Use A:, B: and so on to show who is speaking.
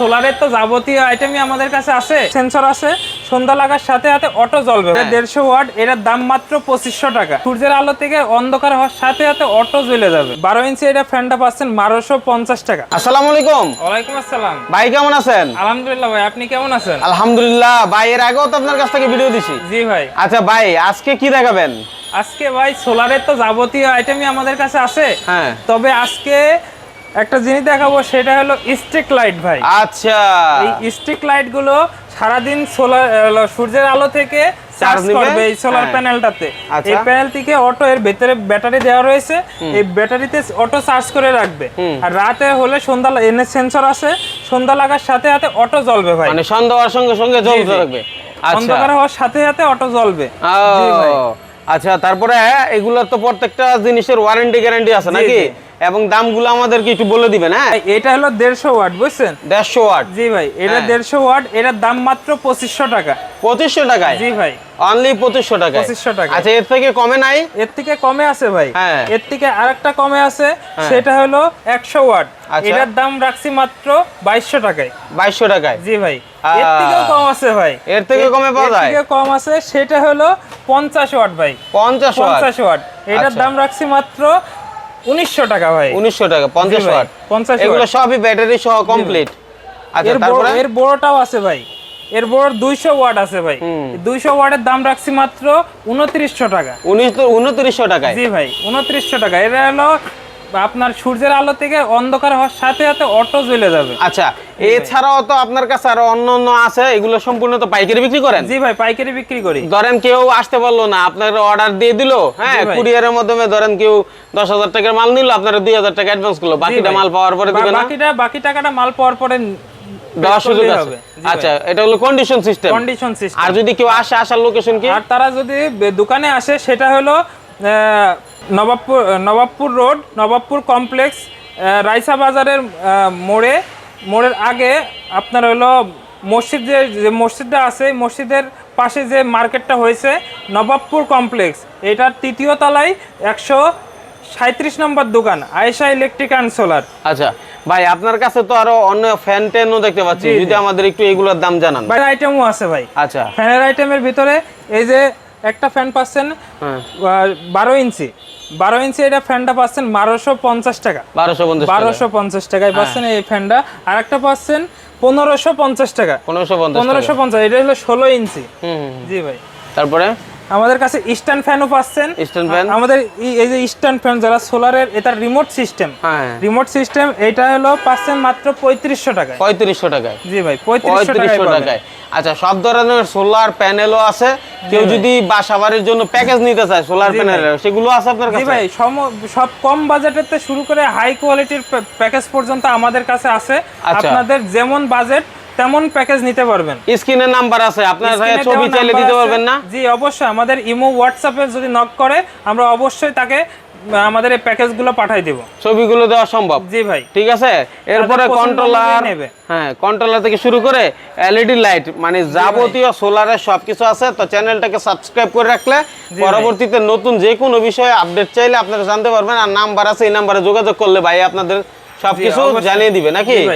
A: সোলারের তো যাবতীয় আইটেমই আমাদের কাছে আছে। সেন্সর আছে সন্ধ্যা লাগার সাথে সাথে অটো জ্বলবে। দেড়শো ওয়াট এটার দাম মাত্র পঁচিশশো টাকা। সূর্যের আলো থেকে অন্ধকার হওয়ার সাথে সাথে অটো জ্বলে যাবে। বারো ইঞ্চি এটা ফ্যানটা পাচ্ছেন বারোশো পঞ্চাশ টাকা।
B: আসসালামু আলাইকুম।
A: ওয়ালাইকুম আসসালাম।
B: ভাই কেমন আছেন?
A: আলহামদুলিল্লাহ ভাই আপনি কেমন আছেন?
B: আলহামদুলিল্লাহ ভাই এর আগেও তো আপনার কাছ থেকে ভিডিও দিছি।
A: জি ভাই।
B: আচ্ছা ভাই আজকে কি দেখাবেন?
A: আজকে ভাই সোলারের তো যাবতীয় আইটেমই আমাদের কাছে আছে।
B: হ্যাঁ।
A: তবে আজকে একটা জিনিস দেখাবো সেটা হলো স্ট্রিক লাইট ভাই।
B: আচ্ছা।
A: এই স্ট্রিক লাইটগুলো সারাদিন সোলার সূর্যের আলো থেকে চার্জ করবে এই সোলার
B: হ্যাঁ।
A: প্যানেলটাতে
B: আচ্ছা।
A: এই প্যানেল থেকে অটো এর ভেতরে ব্যাটারি দেওয়া রয়েছে। এই ব্যাটারিতে অটো চার্জ করে রাখবে। আর রাতে হলে সন্ধ্যা এনে সেন্সর আছে সন্ধ্যা লাগার সাথে সাথে অটো জ্বলবে ভাই।
B: মানে সন্ধ্যা হওয়ার সঙ্গে সঙ্গে জ্বলতে। থাকবে। আচ্ছা।
A: অন্ধকার হওয়ার সাথে সাথে অটো জ্বলবে।
B: আচ্ছা তারপরে এগুলোর তো প্রত্যেকটা জিনিসের ওয়ারেন্টি গ্যারান্টি আছে নাকি। এবং দামগুলো আমাদেরকে একটু বলে দিবেন হ্যাঁ?
A: এটা হলো দেড়শো ওয়াট বুঝছেন?
B: দেড়শো ওয়াট।
A: জি ভাই এটা
B: হ্যাঁ।
A: দেড়শো ওয়াট এটার দাম মাত্র পঁচিশশো টাকা।
B: পঁচিশশো টাকায়?
A: জি ভাই।
B: অনলি পঁচিশশো টাকায়?
A: 2500 টাকায়।
B: আচ্ছা এর থেকে কমে নাই?
A: এর থেকে কমে আছে ভাই।
B: হ্যাঁ।
A: এর থেকে আরেকটা কমে আছে সেটা হলো একশো ওয়াট।
B: আচ্ছা।
A: এটার দাম রাখছি মাত্র বাইশশো টাকায়।
B: বাইশশো টাকায়?
A: জি ভাই। এর থেকেও কম আছে ভাই।
B: এর থেকে কমে পাওয়া যায়?
A: থেকে কম আছে সেটা হলো পঞ্চাশ ওয়াট ভাই।
B: পঞ্চাশ ওয়াট?
A: পঞ্চাশ ওয়াট। এটার
B: আচ্ছা।
A: দাম রাখছি মাত্র উনিশশো টাকা ভাই।
B: উনিশশো টাকা পঞ্চাশ ওয়াট।
A: 50
B: এগুলো সবই ব্যাটারি সহ কমপ্লিট আচ্ছা তারপরে?
A: এর বড়টাও আছে ভাই। এর বড় দুইশো ওয়াট আছে ভাই। দুইশো ওয়াটের দাম রাখছি মাত্র উনত্রিশশো টাকা।
B: উনিশ উনত্রিশশো টাকা
A: জি ভাই উনত্রিশশো টাকা। এটা হলো আপনার সূর্যের আলো থেকে অন্ধকার হওয়ার সাথে সাথে অটো জ্বলে যাবে।
B: আচ্ছা এছাড়াও তো আপনার কাছে আরও অন্য অন্য আছে এগুলো সম্পূর্ণ তো পাইকারি বিক্রি করেন?
A: জি ভাই পাইকারি বিক্রি করি।
B: ধরেন কেউ আসতে পারল না আপনার অর্ডার দিয়ে দিল হ্যাঁ। কুরিয়ারের মাধ্যমে ধরেন কেউ দশ হাজার টাকার মাল নিল আপনারা দুই হাজার টাকা অ্যাডভান্স করল বাকিটা মাল পাওয়ার পরে দিবেন
A: বাকিটা বাকি টাকাটা মাল পাওয়ার পরে
B: দেওয়ার সুযোগ আছে। আচ্ছা এটা হলো কন্ডিশন সিস্টেম
A: কন্ডিশন সিস্টেম
B: আর যদি কেউ আসে আসার লোকেশন কি?
A: আর তারা যদি দোকানে আসে সেটা হলো নবাবপুর নবাবপুর রোড নবাবপুর কমপ্লেক্স রাইসা বাজারের মোড়ে মোড়ের আগে আপনার হলো মসজিদ যে মসজিদটা আছে মসজিদের পাশে যে মার্কেটটা হয়েছে নবাবপুর কমপ্লেক্স। এটার তৃতীয় তলায় একশো সাঁত্রিশ নম্বর দোকান আয়েশা ইলেকট্রিক অ্যান্ড সোলার।
B: আচ্ছা ভাই আপনার কাছে তো আরও অন্য ফ্যান ট্যানও দেখতে পাচ্ছি। যদি আমাদের একটু এগুলোর দাম জানান।
A: বাইরের আইটেমও আছে ভাই।
B: আচ্ছা।
A: ফ্যানের আইটেমের ভিতরে এই যে একটা ফ্যান পাচ্ছেন
B: হ্যাঁ।
A: বারো ইঞ্চি। বারো ইঞ্চি এটা ফ্যানটা পাচ্ছেন বারোশো পঞ্চাশ টাকা।
B: বারোশো পঞ্চাশ
A: বারোশো পঞ্চাশ টাকায় পাচ্ছেন এই ফ্যানটা। আর একটা পাচ্ছেন পনেরোশো পঞ্চাশ টাকা।
B: পনেরোশো পঞ্চাশ
A: পনেরোশো পঞ্চাশ এটা হলো ষোলো ইঞ্চি। জি ভাই।
B: তারপরে?
A: আমাদের কাছে স্ট্যান্ড ফ্যানও পাচ্ছেন।
B: স্ট্যান্ড ফ্যান
A: আমাদের এই- যে স্ট্যান্ড ফ্যান যারা সোলারের এটা রিমোট সিস্টেম
B: হ্যাঁ।
A: রিমোট সিস্টেম এটা হলো পাচ্ছেন মাত্র পঁয়ত্রিশশো টাকায়।
B: পঁয়ত্রিশশো টাকায়।
A: জি ভাই পঁয়ত্রিশশো টাকায়
B: আচ্ছা সব ধরনের সোলার প্যানেলও আছে। কেউ যদি বাসা বাড়ির জন্য প্যাকেজ নিতে চায় সোলার প্যানেল সেগুলো আছে আপনার
A: জি
B: কাছে?
A: ভাই সব কম বাজেটের থেকে শুরু করে হাই কোয়ালিটির প্যাকেজ পর্যন্ত আমাদের কাছে আছে।
B: আচ্ছা।
A: আপনাদের যেমন বাজেট তেমন প্যাকেজ নিতে পারবেন।
B: স্ক্রিনের নাম্বার আছে আপনার ছবি চাইলে দিতে পারবেন না?
A: জি অবশ্যই আমাদের ইমো হোয়াটসঅ্যাপে যদি নক করে আমরা অবশ্যই তাকে আমাদের এই প্যাকেজগুলো পাঠাই দেব।
B: ছবিগুলো দেওয়া সম্ভব?
A: জি ভাই।
B: ঠিক আছে? এরপরে কন্ট্রোলার
A: নেবে।
B: হ্যাঁ কন্ট্রোলার থেকে শুরু করে এলইডি লাইট মানে যাবতীয় সোলারের সবকিছু আছে তো চ্যানেলটাকে সাবস্ক্রাইব করে রাখলে পরবর্তীতে নতুন যে কোনো বিষয়ে আপডেট চাইলে আপনারা জানতে পারবেন আর নাম্বার আছে এই নাম্বারে যোগাযোগ করলে ভাই আপনাদের সবকিছু জানিয়ে দিবে নাকি?
A: ভাই।